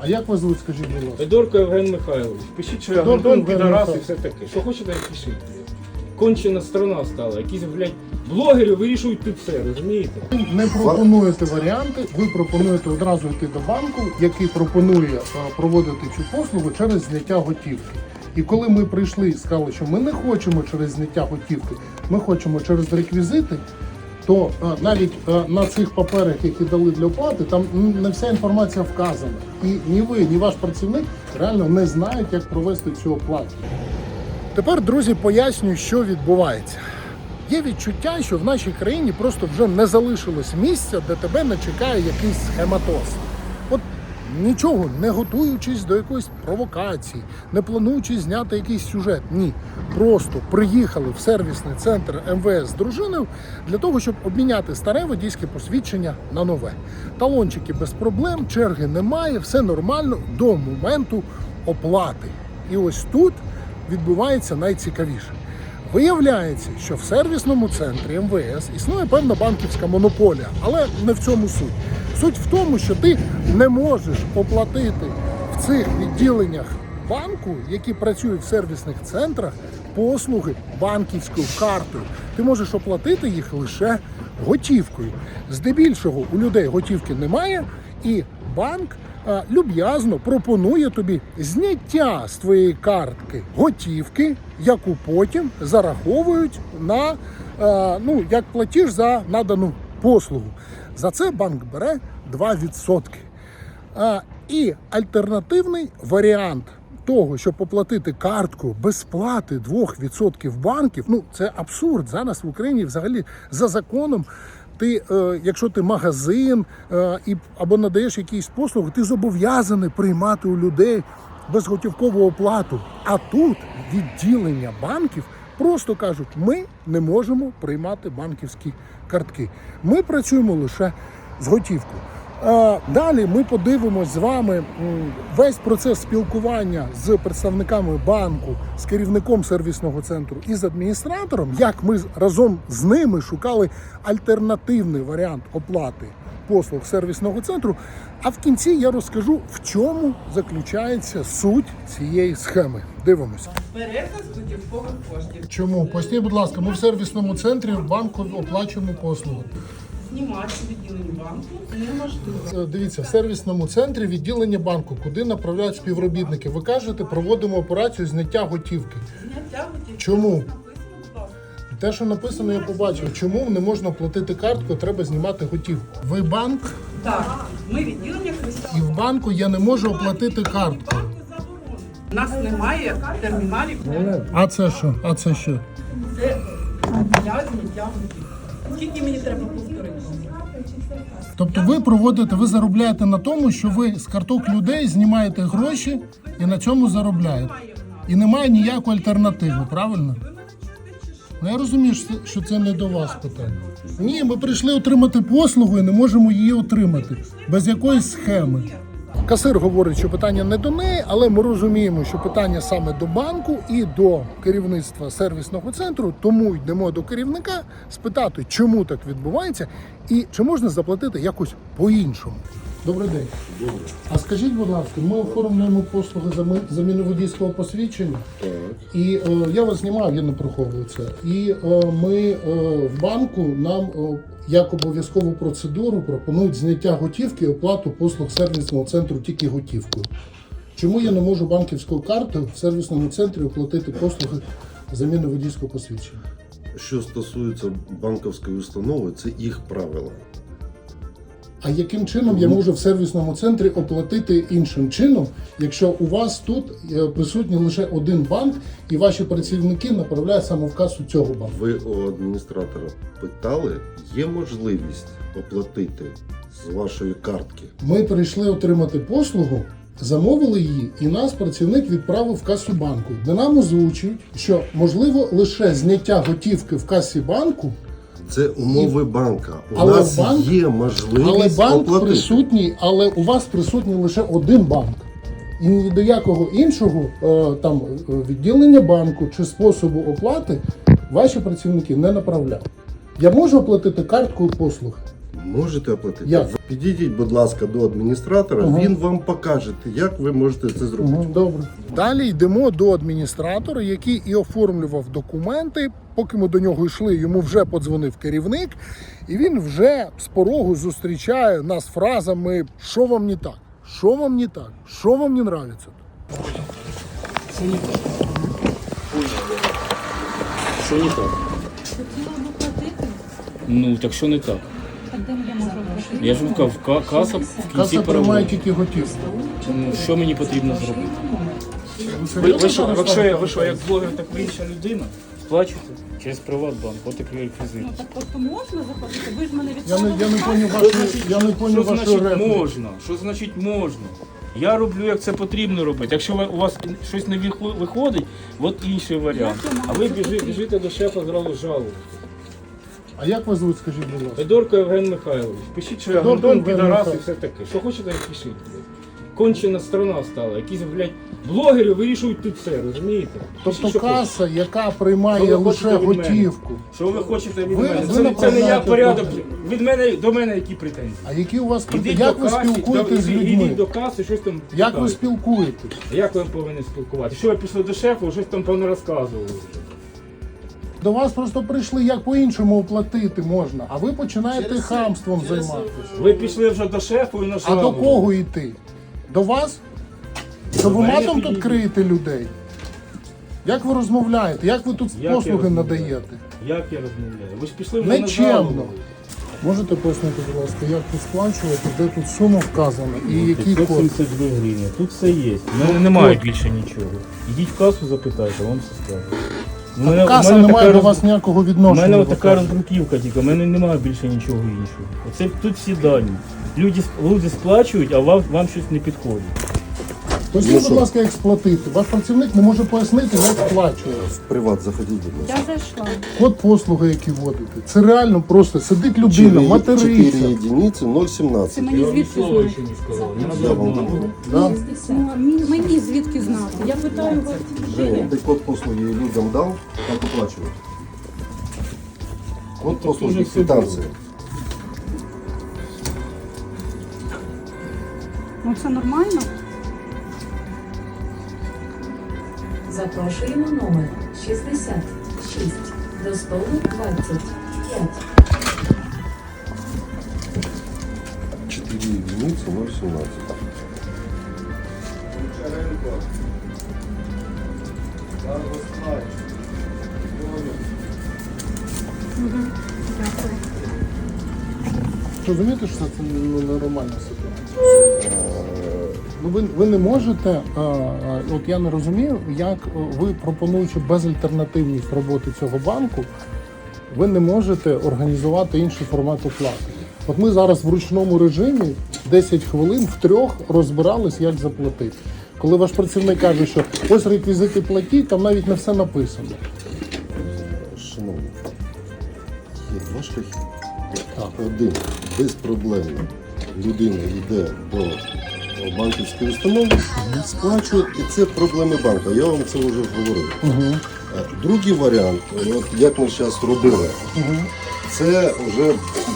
А як вас звуть, скажіть, будь ласка? Федорко Євген Михайлович. Пишіть, що я Федорко Євген підарас і Михайлович. все таке. Що хочете, пишіть. Кончена страна стала. Якісь, блядь, блогери вирішують тут все, розумієте? Ви не пропонуєте варіанти, ви пропонуєте одразу йти до банку, який пропонує е, проводити цю послугу через зняття готівки. І коли ми прийшли і сказали, що ми не хочемо через зняття готівки, ми хочемо через реквізити, то е, навіть е, на цих паперах, які дали для оплати, там не вся інформація вказана. І ні ви, ні ваш працівник реально не знають, як провести цю оплату. Тепер, друзі, поясню, що відбувається. Є відчуття, що в нашій країні просто вже не залишилось місця, де тебе не чекає якийсь схематоз. Нічого, не готуючись до якоїсь провокації, не плануючи зняти якийсь сюжет. Ні. Просто приїхали в сервісний центр МВС з дружиною для того, щоб обміняти старе водійське посвідчення на нове. Талончики без проблем, черги немає, все нормально до моменту оплати. І ось тут відбувається найцікавіше. Виявляється, що в сервісному центрі МВС існує певна банківська монополія, але не в цьому суть. Суть в тому, що ти не можеш оплатити в цих відділеннях банку, які працюють в сервісних центрах, послуги банківською картою. Ти можеш оплатити їх лише готівкою. Здебільшого у людей готівки немає, і банк а, люб'язно пропонує тобі зняття з твоєї картки готівки, яку потім зараховують на а, ну, як платіж за надану послугу. За це банк бере 2%. А, і альтернативний варіант того, щоб оплатити картку без сплати 2% банків, ну це абсурд. Зараз в Україні взагалі за законом. Ти, е, якщо ти магазин е, і або надаєш якісь послуги, ти зобов'язаний приймати у людей безготівкову оплату. А тут відділення банків просто кажуть, ми не можемо приймати банківські картки. Ми працюємо лише з готівкою. Далі ми подивимось з вами весь процес спілкування з представниками банку, з керівником сервісного центру і з адміністратором, як ми разом з ними шукали альтернативний варіант оплати послуг сервісного центру. А в кінці я розкажу, в чому заключається суть цієї схеми. Дивимося. Переказ готівкових коштів. Чому? Поясніть, будь ласка, ми в сервісному центрі в банку оплачуємо послуги. Знімати відділень банку неможливо. Е, Дивіться, в сервісному центрі відділення банку, куди направляють співробітники. Ви кажете, проводимо операцію зняття готівки. Зняття готівки. Чому? Те, що написано, я побачив. Чому не можна платити карткою, треба знімати готівку. Ви банк, Так, ми відділення Христа. і в банку я не можу оплатити карткою. У нас немає терміналів А це що? А це що? це для зняття готівки. Скільки мені треба повторити? Тобто ви проводите, ви заробляєте на тому, що ви з карток людей знімаєте гроші і на цьому заробляєте. І немає ніякої альтернативи, правильно? Ну я розумію, що це- не до вас питання. Ні, ми прийшли отримати послугу і не можемо її отримати без якоїсь схеми. Касир говорить, що питання не до неї, але ми розуміємо, що питання саме до банку і до керівництва сервісного центру. Тому йдемо до керівника спитати, чому так відбувається, і чи можна заплатити якось по-іншому. Добрий день. А скажіть, будь ласка, ми оформлюємо послуги заміни водійського посвідчення. І е, я вас знімав, я не приховую це. І е, ми е, в банку нам е, як обов'язкову процедуру пропонують зняття готівки і оплату послуг сервісного центру тільки готівкою. Чому я не можу банківською картою в сервісному центрі оплатити послуги заміни водійського посвідчення? Що стосується банківської установи, це їх правила. А яким чином я можу в сервісному центрі оплатити іншим чином, якщо у вас тут е, присутній лише один банк, і ваші працівники направляють саме в касу цього банку? Ви у адміністратора питали, є можливість оплатити з вашої картки. Ми прийшли отримати послугу, замовили її, і нас працівник відправив в касу банку, де нам озвучують, що можливо лише зняття готівки в касі банку, Це умови банка. У Але нас банк- є можливість але банк оплатити. присутній, але у вас присутній лише один банк. І ні до якого іншого е, там е, відділення банку чи способу оплати ваші працівники не направляють. Я можу оплатити карткою послуг. Можете оплатити. Як? Підійдіть, будь ласка, до адміністратора, Ага. він вам покаже, як ви можете це зробити. Мгм, Добре. Далі йдемо до адміністратора, який і оформлював документи. Поки ми до нього йшли, йому вже подзвонив керівник, і він вже з порогу зустрічає нас фразами: що вам не так? Що вам не так? Що вам не нравится? Що не так? Що не так? Хотіла б платити, Ну, так що не так? Я ж вам казав, ка- каса в кінці Каса переводу. тільки готівку. Ну, що мені потрібно зробити? Ви Ви, що, ви, що, ви що, як блогер, так ви інша людина? Сплачуєте через Приватбанк, от такий реквізит. Ну так просто можна заплатити? Ви ж мене Я не, я не відправили. поняв вашу, я не Що вашу значить репліку. можна? Що значить можна? Я роблю, як це потрібно робити. Якщо ви- у вас щось не вихо- виходить, от інший варіант. А ви біжи, біжите до шефа зразу жалувати. А як вас звуть, скажіть, будь ласка? Федорко Євген Михайлович. Пишіть, що я Федорко Гордон, Євген підарас і Михайлович. все таке. Що хочете, пишіть. блядь. Кончена страна стала. Якісь, блядь, блогери вирішують тут все, розумієте? Пишіть, Тобто що хочете. каса, яка приймає Що ви лише хочете від мене? готівку. Що ви хочете від Ви- мене? ви Це, це не направляєте я порядок. Від мене до мене які претензії? А які у вас Ідіть як до ви каси, спілкуєтесь з та- ідіть людьми? до каси, щось там. Як ви спілкуєтесь? Як ви повинні спілкувати? Що ви пішли до шефа, щось там певно розказували. До вас просто прийшли, як по-іншому оплатити можна, а ви починаєте хамством займатися. Ви пішли вже до шефа і на А до кого йти? До вас? Ви матом тут криєте людей? Як ви розмовляєте? Як ви тут Як послуги надаєте? Як я розмовляю? Ви ж пішли вже Нечемно. Можете пояснити, будь ласка, як тут сплачувати, де тут сума вказана і який код? 572 гривні. Тут все є. У мене немає більше нічого. Ідіть в касу, запитайте, вам все скажуть. У мене- Каса мене не має до вас ніякого У відношення. мене ви така кажете. роздруківка тільки, у мене немає більше нічого іншого. Оце тут всі дані. Люди, люди сплачують, а вам, вам щось не підходить. Поясніть, Ну будь ласка, як сплатити. Ваш працівник не може пояснити, як сплачує. В приват заходіть, будь ласка. Я зайшла. Код послуги, який вводите. Це реально просто сидить людина, 4 материться. единиці Це 0,17. мені звідки знати? Я вам говорю. Да? Ну, мені- Мені звідки знати? Я питаю вас. Женя, ти код послуги людям дав, так оплачувати. Код послуги вже все квитанції. Ну це нормально? Запрошуємо номер 66 до столу 25. 4 единиці 0,17. Розумієте, що це ненормальна ситуація? Ну, ви, ви не можете, а, а, от я не розумію, як ви пропонуючи безальтернативність роботи цього банку, ви не можете організувати інший формат оплати. От ми зараз в ручному режимі 10 хвилин втрьох розбирались, як заплатити. Коли ваш працівник каже, що ось реквізити платіть, там навіть не все написано. Шановні, є два шляхи. Один безпроблемно людина йде до банківської установи, сплачує, і це проблеми банку. Я вам це вже говорив. Угу. Е, Другий варіант, от як ми зараз робили, це вже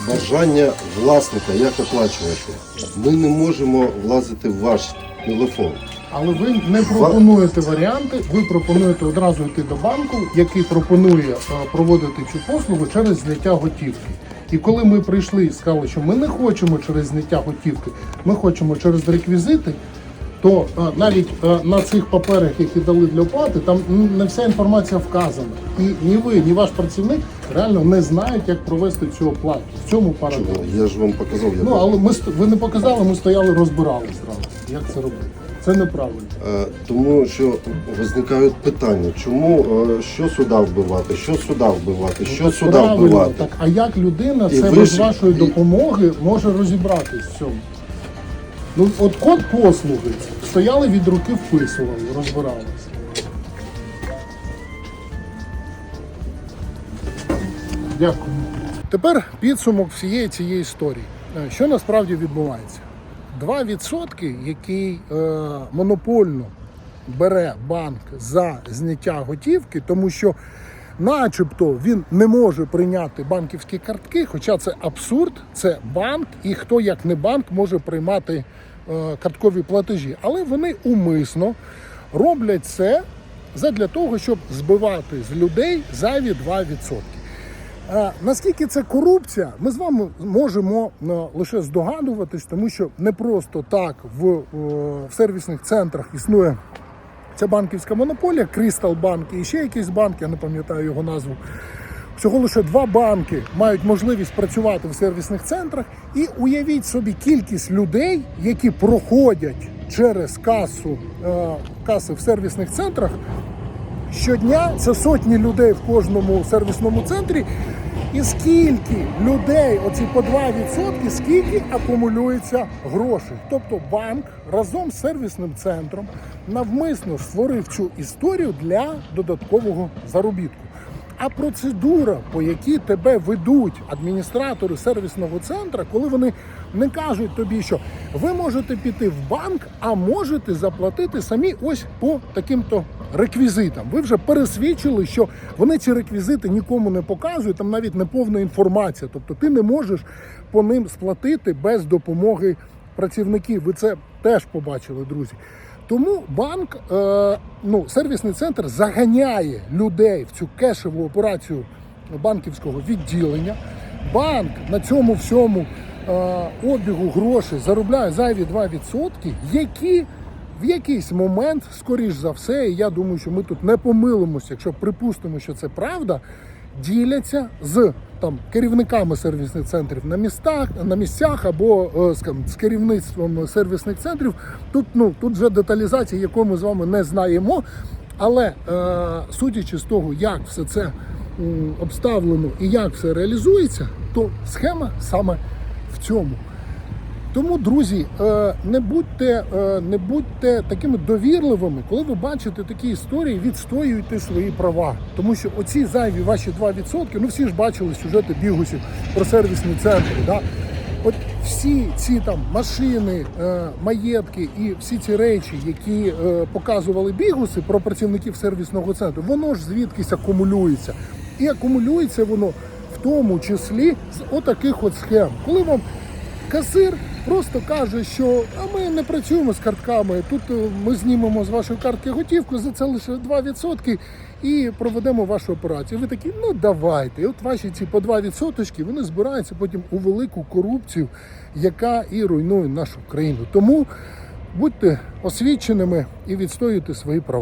бажання власника, як оплачувати. Ми не можемо влазити в ваш телефон. Але ви не пропонуєте варіанти, ви пропонуєте одразу йти до банку, який пропонує е, проводити цю послугу через зняття готівки. І коли ми прийшли і сказали, що ми не хочемо через зняття готівки, ми хочемо через реквізити, то е, навіть е, на цих паперах, які дали для оплати, там не вся інформація вказана. І ні ви, ні ваш працівник реально не знають, як провести цю оплату. В цьому парадокс. Я ж вам показав, як Ну але ми ст- ви не показали, ми стояли, розбирали зразу. Як це робити? Це неправильно. Е, Тому що виникають питання, чому е, що сюди вбивати, що сюди вбивати, що сюди правильно, вбивати. Так, а як людина І це ви без ж- вашої і- допомоги може розібратись в цьому? Ну, от код послуги стояли від руки, вписували, розбиралися. Дякую. Тепер підсумок всієї цієї історії. Е, Що насправді відбувається? 2%, який е, монопольно бере банк за зняття готівки, тому що начебто він не може прийняти банківські картки, хоча це абсурд, це банк, і хто як не банк може приймати е, карткові платежі. Але вони умисно роблять це задля того, щоб збивати з людей зайві 2%. Наскільки це корупція, ми з вами можемо е, лише здогадуватись, тому що не просто так в, е, в сервісних центрах існує ця банківська монополія, Crystal Bank і ще якийсь банк, я не пам'ятаю його назву. Всього лише два банки мають можливість працювати в сервісних центрах. І уявіть собі кількість людей, які проходять через касу, е, каси в сервісних центрах, щодня це сотні людей в кожному сервісному центрі. І скільки людей, оці по 2%, скільки акумулюється грошей. Тобто банк разом з сервісним центром навмисно створив цю історію для додаткового заробітку. А процедура, по якій тебе ведуть адміністратори сервісного центру, коли вони не кажуть тобі, що ви можете піти в банк, а можете заплатити самі ось по таким-то реквізитам. Ви вже пересвідчили, що вони ці реквізити нікому не показують, там навіть не повна інформація. Тобто ти не можеш по ним сплатити без допомоги працівників. Ви це теж побачили, друзі. Тому банк, е, ну, сервісний центр заганяє людей в цю кешеву операцію банківського відділення. Банк на цьому всьому е, обігу грошей заробляє зайві 2%, які в якийсь момент, скоріш за все, і я думаю, що ми тут не помилимося, якщо припустимо, що це правда, діляться з там керівниками сервісних центрів на містах, на місцях або е, скажімо, з керівництвом сервісних центрів. Тут ну тут вже деталізація, яку ми з вами не знаємо. Але е, судячи з того, як все це обставлено і як все реалізується, то схема саме в цьому. Тому, друзі, е, не будьте, е, не будьте такими довірливими, коли ви бачите такі історії, відстоюйте свої права. Тому що оці зайві ваші 2%, ну всі ж бачили сюжети бігусів про сервісні центри. Да? От всі ці там машини, е, маєтки і всі ці речі, які показували бігуси про працівників сервісного центру, воно ж звідкись акумулюється. І акумулюється воно в тому числі з отаких от схем. Коли вам Касир просто каже, що а ми не працюємо з картками. Тут е, ми знімемо з вашої картки готівку за це лише 2% і проведемо вашу операцію. Ви такі, ну давайте. І от ваші ці по 2% вони збираються потім у велику корупцію, яка і руйнує нашу країну. Тому будьте освіченими і відстоюйте свої права.